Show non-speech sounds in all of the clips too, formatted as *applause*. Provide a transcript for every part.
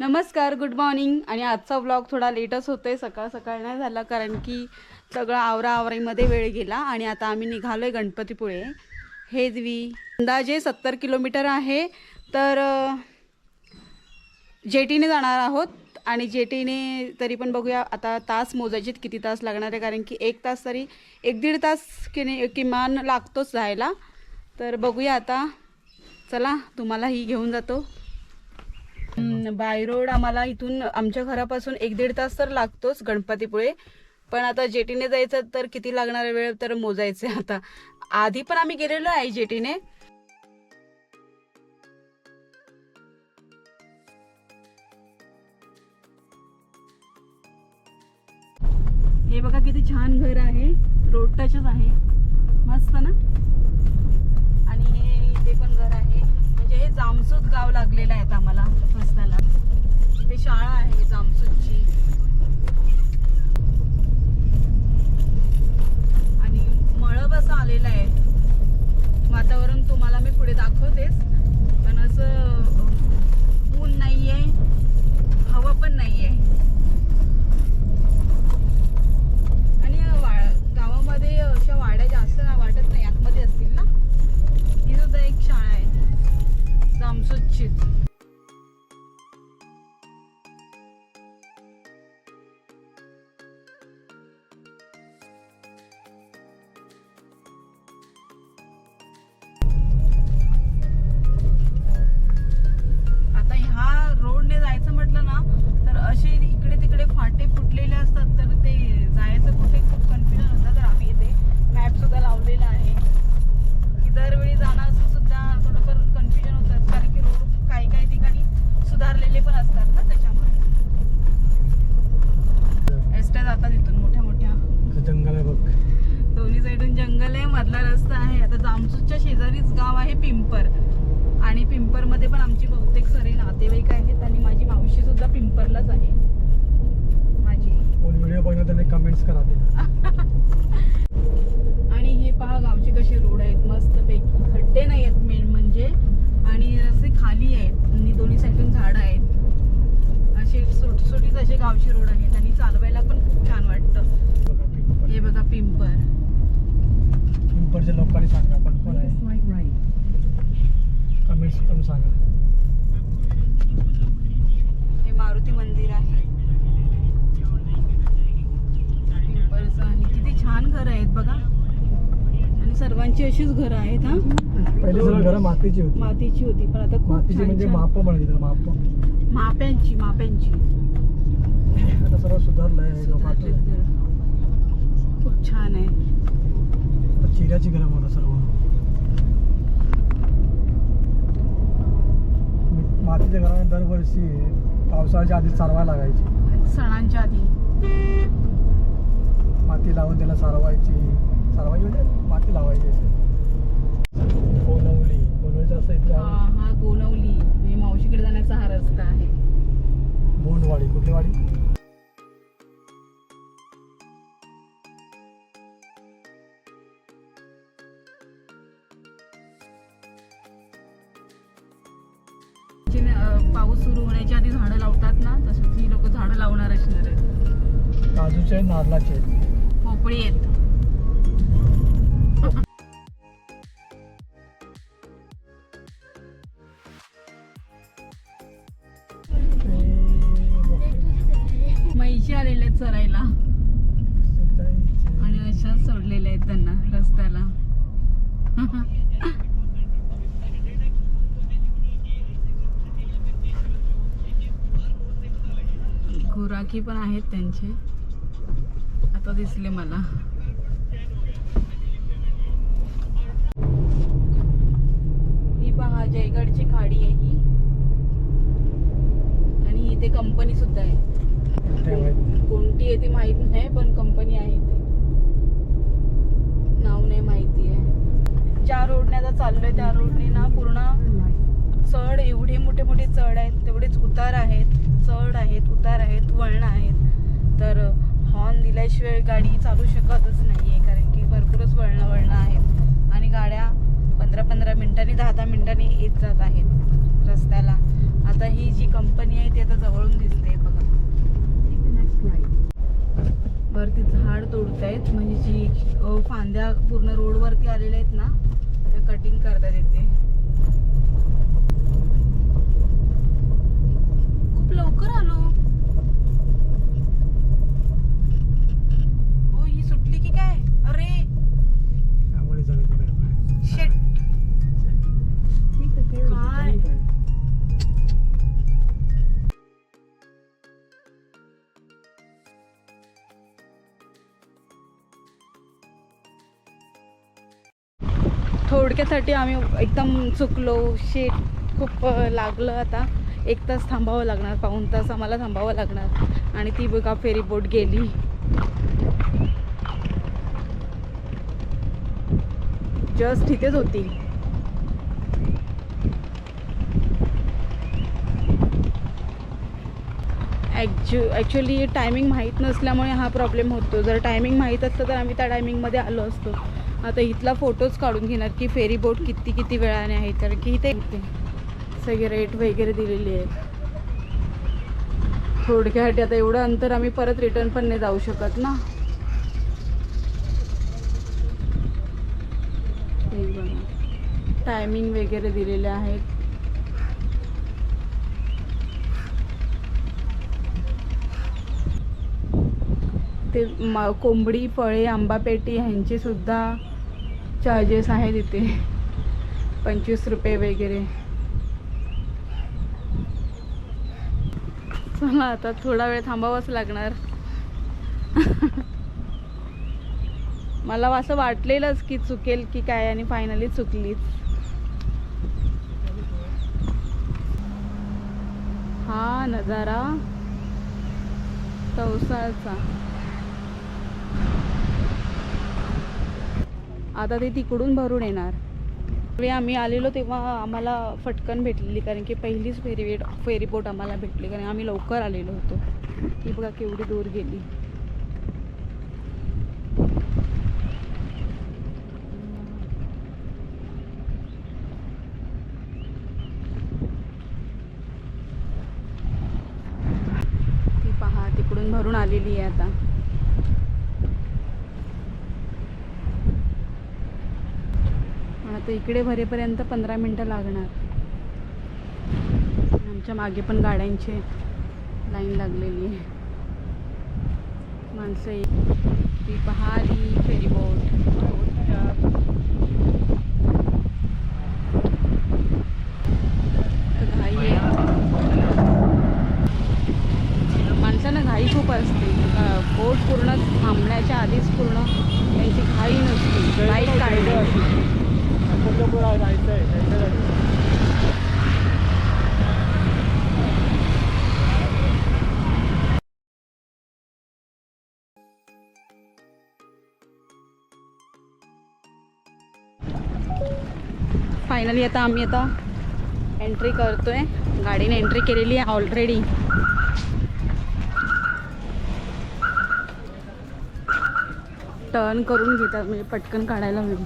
नमस्कार good morning आणि आजचा व्लॉग थोडा लेटच होतोय. सकाळ सकाळ नाही झाला कारण की सगळं आवरा आवराईमध्ये वेळ गेला आणि आता आम्ही निघालो आहे गणपतीपुळे हेजवी अंदाजे सत्तर किलोमीटर आहे. तर जेटीने जाणार आहोत आणि जेटीने तरी पण बघूया आता तास मोजायचे किती तास लागणार आहे कारण की एक तास तरी एक दीड तास किने किमान लागतोच जायला. तर बघूया आता. चला तुम्हालाही घेऊन जातो. बाय रोड आम्हाला इथून आमच्या घरापासून एक दीड तास तर लागतोच गणपतीपुळे. पण आता जेटीने जायचं तर किती लागणार वेळ? तर मोजायचे आता. आधी पण आम्ही गेलेलो आहे जेटीने. हे बघा किती छान घर आहे. रोड टचच आहे. मस्त ना आणि हे इथे पण घर आहे म्हणजे हे जामसूत गाव लागलेलं आहेत आम्हाला फसताला इथे शाळा आहे जामसूतची आणि मळब असं आलेलं आहे. वातावरण तुम्हाला मी पुढे दाखवतेच. पण असं ऊन नाहीये हवा पण नाहीये. कमेंट्स करा ते आणि हे पहा गावचे कसे रोड आहेत मस्त पैकी खड्डे नाही आहेत मेन म्हणजे. आणि रस्ते खाली आहेत आणि दोन्ही साईडून झाडं आहेत. असे सुटसुटीत असे गावचे रोड आहेत आणि चालवायला पण खूप छान वाटतं. हे बघा पिंपर पिंपळच्या लोकांनी सांगा पण कोण आहे? कमेंट्स करून सांगा. हे मारुती मंदिर आहे पिंपळचं आणि किती छान घरं आहेत बघा आणि सर्वांची अशीच घरं आहेत हा? पहिले सगळं घरं मातीची होती. मातीची होती पण आता खूप मातीची छान म्हणजे छान- माप म्हणायची माप. माप्यांची माप्यांची. आता सर्व सुधारलं आहे लोक सुधारलेत घरं. खूप छान आहे. आता चिऱ्याची घरं मला सर्व. मातीच्या घराला दरवर्षी पावसाळ्याच्या आधी चालवायला लागायची. सणांच्या आधी. माती लावून त्याला सारवायची. सारवायची म्हणजे माती लावायची अशी. कोलवली कोलवलीचा रस्ता इथे हा आहे. हा गोनवली म्हणजे मावशीकडे जाण्याचा हा रस्ता आहे बोंडवाडी कुठली वाडी जे, अं, पाऊस सुरू होण्याच्या आधी झाडं लावतात ना तसंच ही लोक झाडं लावणार असणार आहेत काजूचे नारळाचे आहेत. पोपळी आहेत *laughs* गुराखी पण आहेत त्यांचे. आता दिसले मला. ही पहा जयगडची खाडी आहे ही. आणि इथे कंपनी सुद्धा आहे. कोणती आहे ती माहीत नाही पण कंपनी आहे इथे. नाव नाही माहिती आहे. ज्या रोडने आता चाललोय त्या रोडने ना पूर्ण चढ एवढी मोठे मोठे चढ आहेत तेवढेच उतार आहेत चढ आहेत उतार आहेत वळण आहेत. तर हॉर्न दिल्याशिवाय गाडी चालू शकतच नाही आहे कारण की भरपूरच वळणं वळणं आहेत. आणि गाड्या पंधरा पंधरा मिनटांनी दहा दहा मिनटांनी येत जात आहेत रस्त्याला. आता ही जी कंपनी आहे ती आता जवळून दिसते बघा. वरती झाड तोडतायत म्हणजे जी फांद्या पूर्ण रोडवरती आलेल्या आहेत ना त्या कटिंग करतात इथे. खूप लवकर आलो. हो ही सुटली की काय? अरे! थोडक्यासाठी आम्ही एकदम चुकलो. शेट खूप लागलं आता. एक तास थांबावं लागणार पाऊण तास आम्हाला थांबावं लागणार. आणि ती बघा फेरी बोट गेली. जस्ट तिथेच होती. ॲक्च्यु ॲक्च्युली टायमिंग माहीत नसल्यामुळे हा प्रॉब्लेम होतो. जर टायमिंग माहीत असतं तर आम्ही त्या टायमिंगमध्ये आलो असतो. आता इथला फोटोज काढून घेणार की फेरी बोट किती किती वेळाने आहे कारण की इथे इथे. सगळे रेट वगैरे दिलेली आहेत. थोडक्यासाठी आता एवढं अंतर आम्ही परत रिटर्न पण नाही जाऊ शकत ना. बघा. टायमिंग वगैरे दिलेले आहेत. ते म कोंबडी फळे आंबा पेटी चार्जेस आहेत इथे. पंचवीस रुपये वगैरे. चला आता थोडा वेळ थांबावंच लागणार. मला असं वाटलेलंच की चुकेल की काय आणि फायनली चुकलीच. हा नजारा तवसाळचा. आता ते तिकडून भरून येणार. त्यावेळी आम्ही आलेलो तेव्हा आम्हाला फटकन भेटलेली कारण की पहिलीच फेरीवेट फेरीबोट आम्हाला भेटली कारण आम्ही लवकर आलेलो होतो. ती बघा केवढी दूर गेली. ती पहा तिकडून भरून आलेली आहे आता. तर इकडे भरेपर्यंत पंधरा मिनटं लागणार. आमच्या मागे पण गाड्यांची लाईन लागलेली आहे. माणसं ये- ती पहारी फेरीबोट बोट घाई आहे. माणसांना घाई खूप असते अं, बोट पूर्ण थांबण्याच्या आधीच पूर्ण त्यांची घाई नसते बाईक काढण्याची आहे, फायनली आता आम्ही आता एंट्री करतोय. गाडीने एंट्री केलेली आहे ऑलरेडी टर्न करून घेतात म्हणजे पटकन काढायला होईल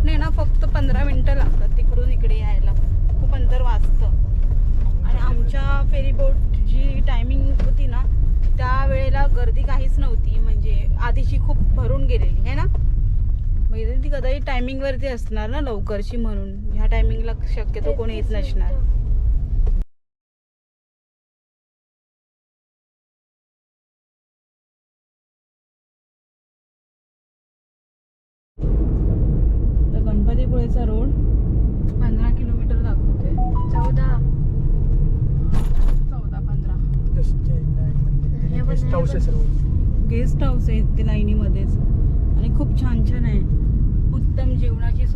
बोटने ना फक्त पंधरा मिनटं लागतात तिकडून इकडे यायला. खूप अंतर वाचतं. आणि आमच्या फेरीबोट जी टायमिंग होती ना त्या वेळेला गर्दी काहीच नव्हती. म्हणजे आधीची खूप भरून गेलेली आहे ना? म्हणजे ती कदाचित टायमिंगवरती असणार ना लवकरची म्हणून. ह्या टायमिंगला शक्यतो कोणी येत नसणार.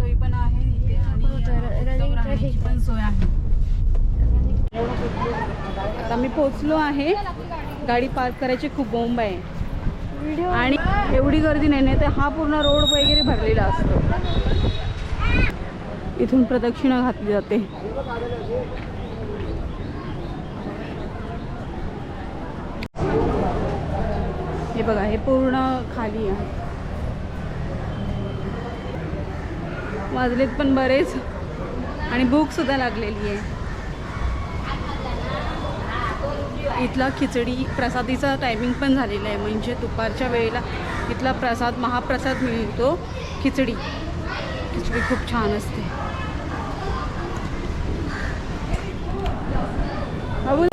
सोय पण आहे इथे आणि हो. पण सोय आहे. आता मी पोचलो आहे. गाडी पार्क करायची खूप बोंब आहे. आणि एवढी गर्दी नाही नाही तर हा पूर्ण रोड वगैरे भरलेला असतो. इथून प्रदक्षिणा घातली जाते. हे बघा हे पूर्ण खाली आहे. वाजलेत पण बरेच. आणि भूकसुद्धा लागलेली आहे. इथला खिचडी प्रसादीचा टायमिंग पण झालेला आहे. म्हणजे दुपारच्या वेळेला इथला प्रसाद महाप्रसाद मिळतो. खिचडी. खिचडी खूप छान असते बाबू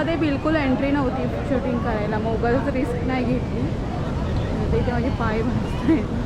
आतमध्ये बिलकुल एंट्री नव्हती शूटिंग करायला. मोबाईलच रिस्क नाही घेतली. आता माझे पाय भाजत आहेत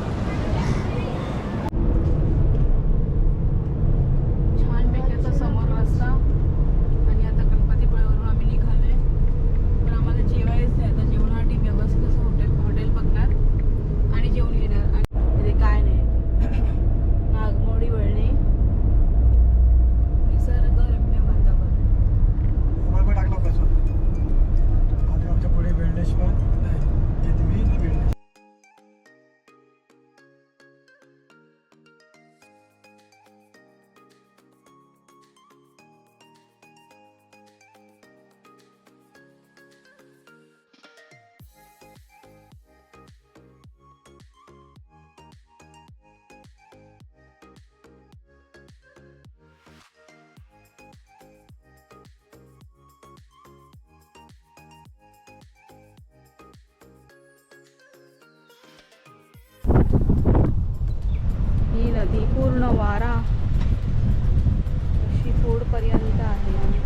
पूर्ण वारा अशी आहे आणि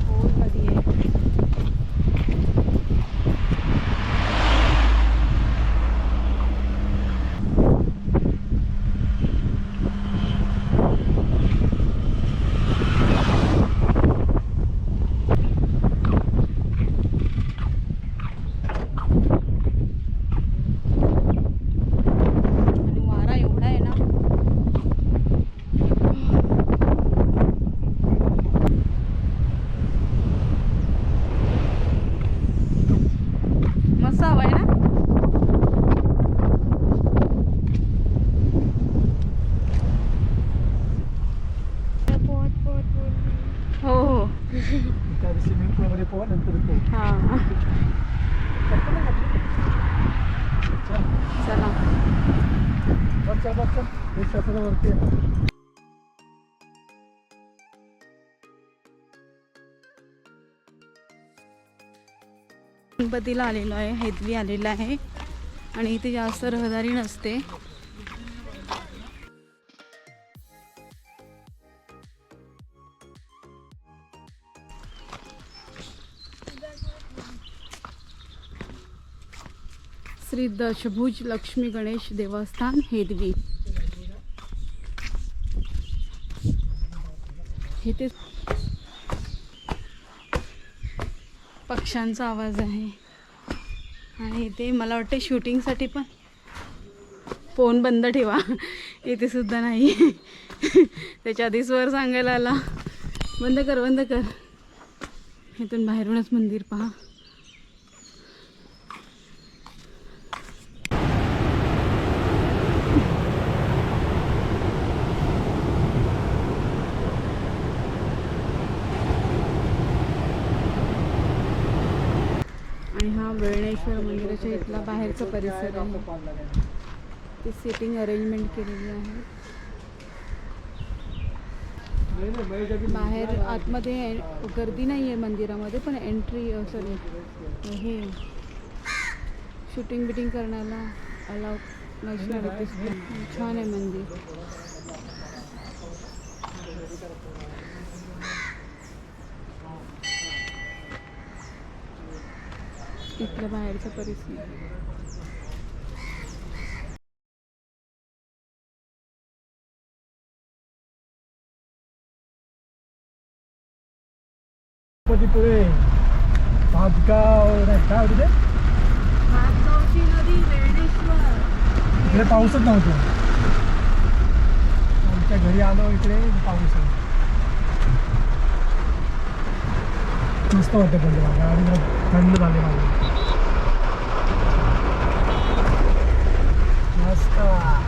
खोल नदी आहे आणि वारा एवढा आहे ना मस्त हवा आहे ना पोहत पोहत पोहत हो हो त्या स्विमिंग पूलमध्ये पोहा नंतर पोह हां. चला. हे आहे. गणपतीला आलेलो आहे हेदवी आलेला आहे. आणि इथे जास्त रहदारी नसते. श्री दशभुज लक्ष्मी गणेश देवस्थान हेदवी. इथे पक्ष्यांचा आवाज आहे. आणि इथे मला वाटते शूटिंगसाठी पण फोन बंद ठेवा. इथे सुद्धा नाही. त्याच्या आधीच वर सांगायला आला. बंद कर बंद कर. इथून बाहेरूनच मंदिर पहा आणि हा वेळणेश्वर मंदिराच्या बाहेरचा परिसर आहे. ती सिटिंग अरेंजमेंट केलेली आहे. बाहेर आतमध्ये ए- गर्दी नाही आहे मंदिरामध्ये पण एंट्री सॉरी हे शूटिंग बिटिंग करण्याला अलाव नसणार. छान आहे मंदिर. इथला बाहेरचा परिसर गणपतीपुळे भातगाव नाही काय होतं ते? नदी वेळेश्वर इकडे पाऊसच नव्हतो. आमच्या घरी आलो इकडे पाऊस मस्त वाटतं पण थंड झाले माझे Ah.